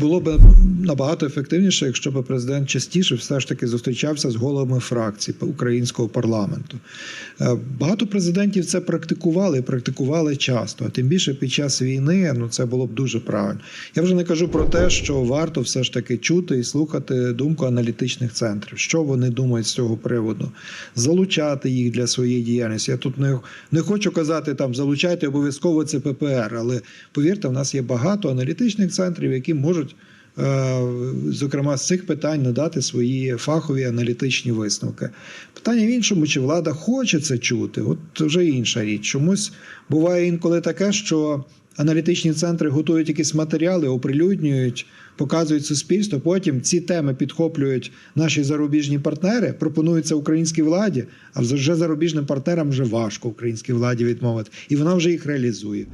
Було б набагато ефективніше, якщо б президент частіше все ж таки зустрічався з головами фракцій українського парламенту. Е, Багато президентів це практикували і практикували часто. А тим більше під час війни ну це було б дуже правильно. Я вже не кажу про те, що варто все ж таки чути і слухати думку аналітичних центрів, що вони думають з цього приводу, залучати їх для своєї діяльності. Я тут не, не хочу казати там залучайте обов'язково це ППР, але повірте, в нас є багато аналітичних центрів, які можуть. Е, Зокрема, з цих питань надати свої фахові аналітичні висновки. Питання в іншому, чи влада хоче це чути, от вже інша річ. Чомусь буває інколи таке, що аналітичні центри готують якісь матеріали, оприлюднюють, показують суспільству. Потім ці теми підхоплюють наші зарубіжні партнери, пропонуються українській владі, а вже зарубіжним партнерам вже важко українській владі відмовити, і вона вже їх реалізує.